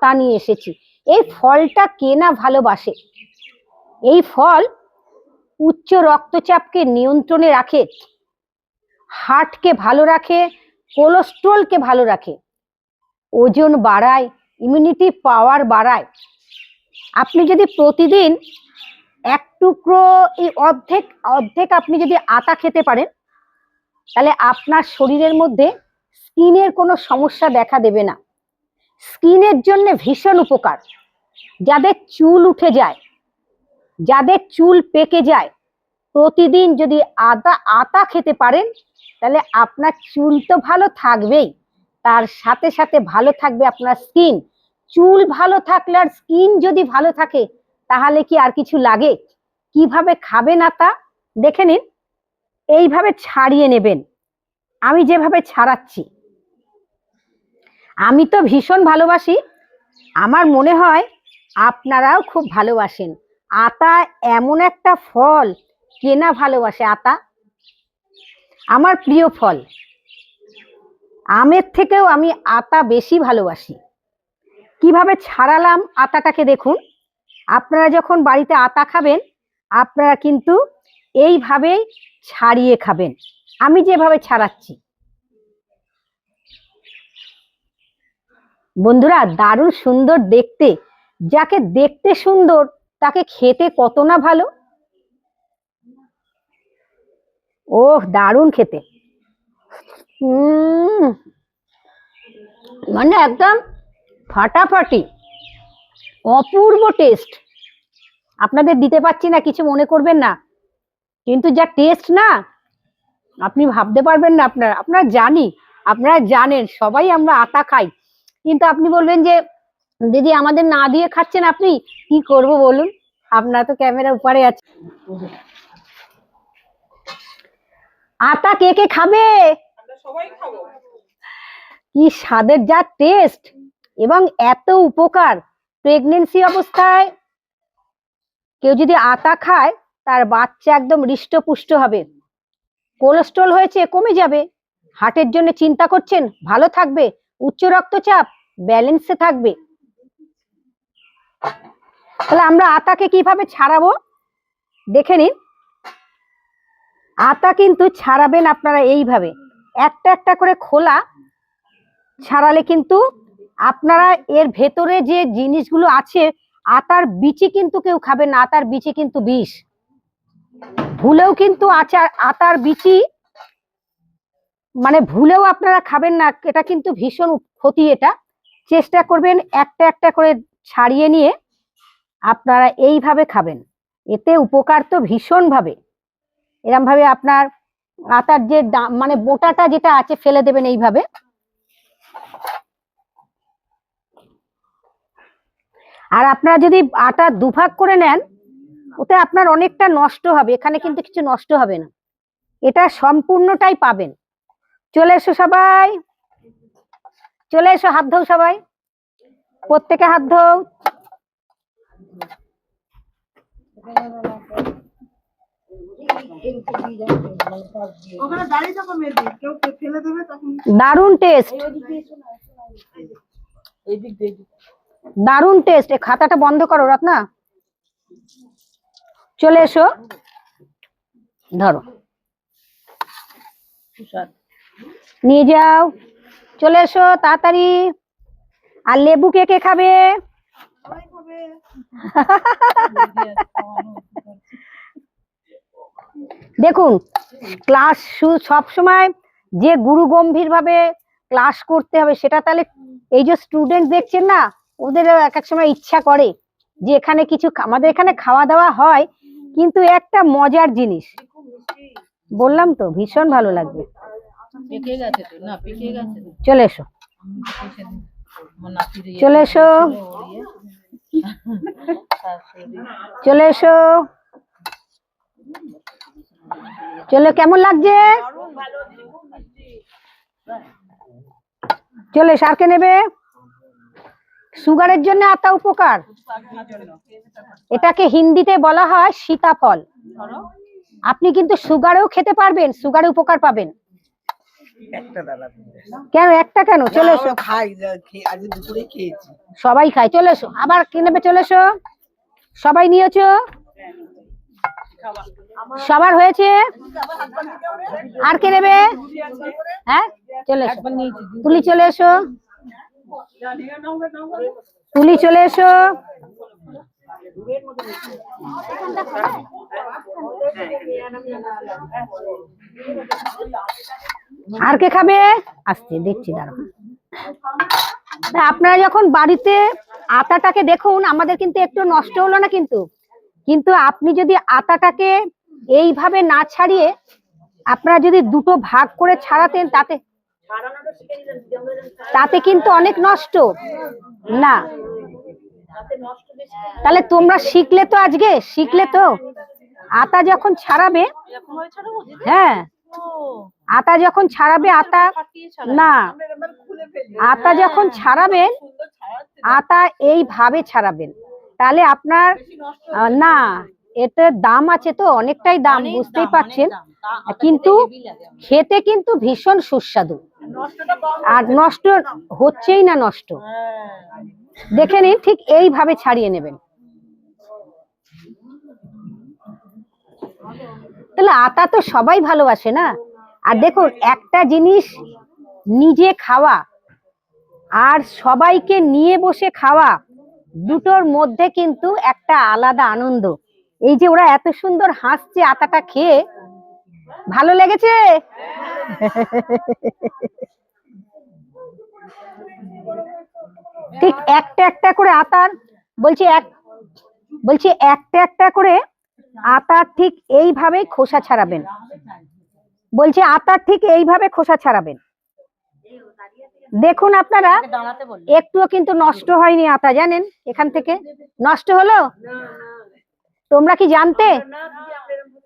আতা নিয়ে এসেছি। এই ফলটা কে না ভালোবাসে? এই ফল উচ্চ রক্তচাপকে নিয়ন্ত্রণে রাখে, হার্টকে ভালো রাখে, কোলেস্ট্রলকে ভালো রাখে। ওজন বাড়ায় ইমিউনিটি পাওয়ার বাড়ায়। আপনি যদি প্রতিদিন এক টুকরো এই অর্ধেক অর্ধেক আপনি যদি আতা খেতে পারেন, তাহলে আপনার শরীরের মধ্যে স্কিনের কোনো সমস্যা দেখা দেবে না। স্কিনের জন্য ভীষণ উপকার। যাদের চুল উঠে যায়, যাদের চুল পেকে যায়, প্রতিদিন যদি আদা, আতা খেতে পারেন, তাহলে আপনার চুল তো ভালো থাকবেই। তার সাথে সাথে ভালো থাকবে আপনার স্কিন। চুল ভালো থাকলে আর স্কিন যদি ভালো থাকে, তাহলে কি আর কিছু লাগে? কীভাবে খাবেন আতা? দেখে নিন। এইভাবে ছাড়িয়ে নেবেন। আমি যেভাবে ছাড়াচ্ছি। আমি তো ভীষণ ভালোবাসি। আমার মনে হয় আপনারাও খুব ভালোবাসেন। আতা এমন একটা ফল, কে না ভালোবাসে আতা? আমার প্রিয় ফল। আমের থেকেও আমি আতা বেশি ভালোবাসি। কীভাবে ছাড়ালাম আতাটাকে দেখুন। আপনারা যখন বাড়িতে আতা খাবেন, আপনারা কিন্তু এইভাবেই ছাড়িয়ে খাবেন। আমি যেভাবে ছাড়াচ্ছি। বন্ধুরা, দারুণ সুন্দর দেখতে। যাকে দেখতে সুন্দর, তাকে খেতে কত না ভালো? ওহ, দারুণ খেতে। মানে একদম ফাটাফাটি, অপূর্ব টেস্ট আপনাদের দিতে পারছি না, কিছু মনে করবেন না। কিন্তু যা টেস্ট না, আপনি ভাবতে পারবেন না আপনারা। আপনারা জানি, আপনারা জানেন, সবাই আমরা আতা খাই। কিন্তু আপনি বলবেন যে দিদি আমাদের না দিয়ে খাচ্ছেন আপনি? কি করব বলুন? আপনার তো ক্যামেরা উপরে আছে। আতা কে কে খাব? কি স্বাদের যা টেস্ট এবং এত উপকার প্রেগনেন্সি অবস্থায়। কেউ যদি আতা খায় তার বাচ্চা একদম হৃষ্টপুষ্ট হবে। কোলেস্ট্রল হয়েছে কমে যাবে। হার্টের জন্য চিন্তা করছেন ভালো থাকবে। উচ্চ রক্তচাপ ব্যালেন্সে থাকবে। তাহলে আমরা আতাকে কীভাবে ছাড়াবো? দেখে নিন। আতা কিন্তু ছাড়াবেন আপনারা এইভাবে। একটা একটা করে খোলা ছাড়ালে কিন্তু আপনারা এর ভেতরে যে জিনিসগুলো আছে, আতার বিচি কিন্তু কেউ খাবেন না, আতার বিচি কিন্তু বিষ। ভুলেও কিন্তু আচার, আতার বিচি মানে ভুলেও আপনারা খাবেন না, এটা কিন্তু ভীষণ ক্ষতি এটা। চেষ্টা করবেন একটা একটা করে ছাড়িয়ে নিয়ে আপনারা এইভাবে খাবেন। এতে উপকার তো ভীষণ ভাবে এরম ভাবে আপনার আতার যে মানে বোটাটা যেটা আছে ফেলে দেবেন এইভাবে। আর আপনারা যদি আটা দুভাগ করে নেন, ওতে আপনার অনেকটা নষ্ট হবে, এখানে কিন্তু কিছু নষ্ট হবে না। এটা সম্পূর্ণটাই পাবেন। চলে এসো সবাই। চলে এসো, হাত ধোও সবাই। প্রত্যেকে হাত ধোও। দারুণ টেস্ট। দারুণ টেস্ট খাতাটা বন্ধ করো, রত্না। চলে এসো। ধরো। তুষার। নিয়ে যাও। চলে এসো তাড়াতাড়ি। আর লেবু কে কে খাবে? দেখুন, ক্লাস সব সময় যে গুরু গম্ভীর ভাবে ক্লাস করতে হবে, সেটা তাহলে এই যে স্টুডেন্ট দেখছেন না, ওদের এক এক সময় ইচ্ছা করে যে এখানে কিছু আমাদের এখানে খাওয়া দাওয়া হয়, কিন্তু একটা মজার জিনিস। বললাম তো, ভীষণ ভালো লাগবে। চলে এসো। চলে এসো। চলে এসো। চলো কেমন লাগছে? চলে সারকে নেবে? সুগারের জন্য আতা উপকার। এটাকে হিন্দিতে বলা হয় সীতাফল। আপনি কিন্তু সুগারেও খেতে পারবেন সুগারে উপকার পাবেন। কেন? একটা কেন? চলে এসো। খাই আজ দুপুরে খেয়েছি। সবাই খায় চলে এসো। আবার কি নেবে চলে এসো। সবাই নিয়েছো? সবার হয়েছে? আর কে নেবে? হ্যাঁ? চলে এসো। তুলি চলে এসো। তুলি চলে এসো। আর কে খাবে? আসতে, দেখছি দাঁড়া তা আপনারা যখন বাড়িতে আটাটাকে দেখুন, আমাদের কিন্তু একটু নষ্ট হলো না কিন্তু? কিন্তু আপনি যদি আটাটাকে এইভাবে না ছাড়িয়ে আপনারা যদি দুটো ভাগ করে ছাড়াতেন, তাতে তাতে কিন্তু অনেক নষ্ট। না। তাহলে তোমরা শিখলে তো আজকে, শিখলে তো। আটা যখন ছাড়াবে হ্যাঁ আটা যখন ছাড়াবে আতা না আতা যখন ছাড়াবেন আটা এইভাবে ছাড়াবেন। তাহলে আপনার না। এতে দাম আছে তো অনেকটাই দাম বুঝতেই পারছেন? কিন্তু খেতে কিন্তু ভীষণ সুস্বাদু। আর নষ্ট হচ্ছেই না নষ্ট। দেখে নিন ঠিক এইভাবে ছাড়িয়ে নেবেন। তাহলে আতা তো সবাই ভালোবাসে না? আর দেখুন, একটা জিনিস নিজে খাওয়া আর সবাইকে নিয়ে বসে খাওয়া দুটোর মধ্যে কিন্তু একটা আলাদা আনন্দ। এই যে ওরা এত সুন্দর হাসছে আতাটা খেয়ে, ভালো লেগেছে? ঠিক একটা একটা করে আতার, বলছি এক, বলছি একটা একটা করে আটার ঠিক এইভাবেই খোসা ছাড়াবেন। বলছি আটার ঠিক এইভাবে খোসা ছাড়াবেন। দেখুন আপনারা একটুও কিন্তু নষ্ট হয়নি আতা জানেন? এখান থেকে। নষ্ট হলো? তোমরা কি জানতে?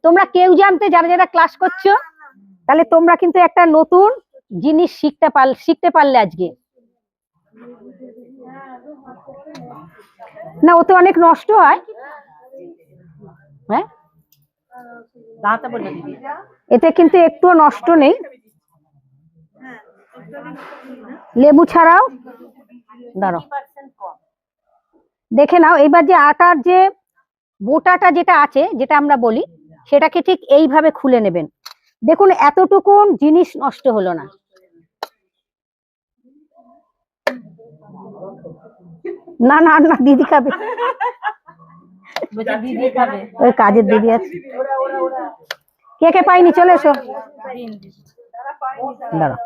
তোমরা কেউ জানতে যারা যারা ক্লাস করছ? তাহলে তোমরা কিন্তু একটা নতুন জিনিস শিখতে পার শিখতে পারলে আজকে। না ওতে অনেক নষ্ট হয়। হ্যাঁ? এতে কিন্তু একটুও নষ্ট নেই। লেবু ছাড়াও। দাঁড়াও। দেখে নাও এবার যে আটার যে বোটাটা যেটা আছে যেটা আমরা বলি সেটাকে ঠিক এইভাবে খুলে নেবেন। দেখুন এতটুকুন জিনিস নষ্ট হলো না। না না না দিদি খাবে। ওই কাজের দিদি আছে। কে কে পাইনি চলে এসো। দাঁড়াও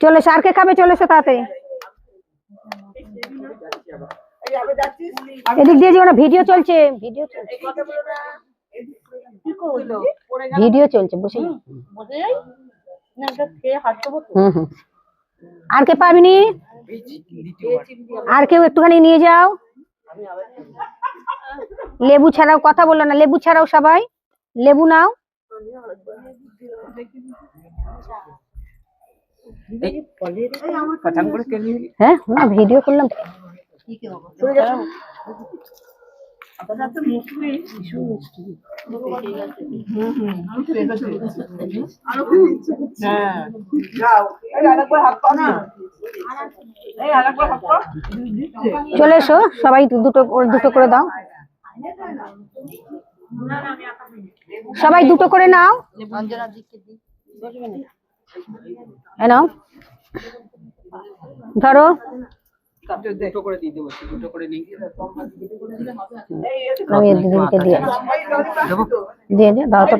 চলে এসো। আর কে খাবে? চলে এসো তাড়াতাড়ি। এদিক দিয়ে না ভিডিও চলছে। ভিডিও চলছে। ভিডিও চলছে বসে হুম হুম। আর কে পাবিনি আর কেউ একটুখানি নিয়ে যাও। লেবু ছাড়াও কথা বলল না। লেবু ছাড়াও সবাই। লেবু নাও। হ্যাঁ ভিডিও করলাম। চলে এসো সবাই দুটো দুটো করে দাও। সবাই দুটো করে নাও। নাও। ধরো। দুটো করে দিয়ে দেবো দুটো করে নিয়ে আমি দিয়ে দিয়ে দাও তো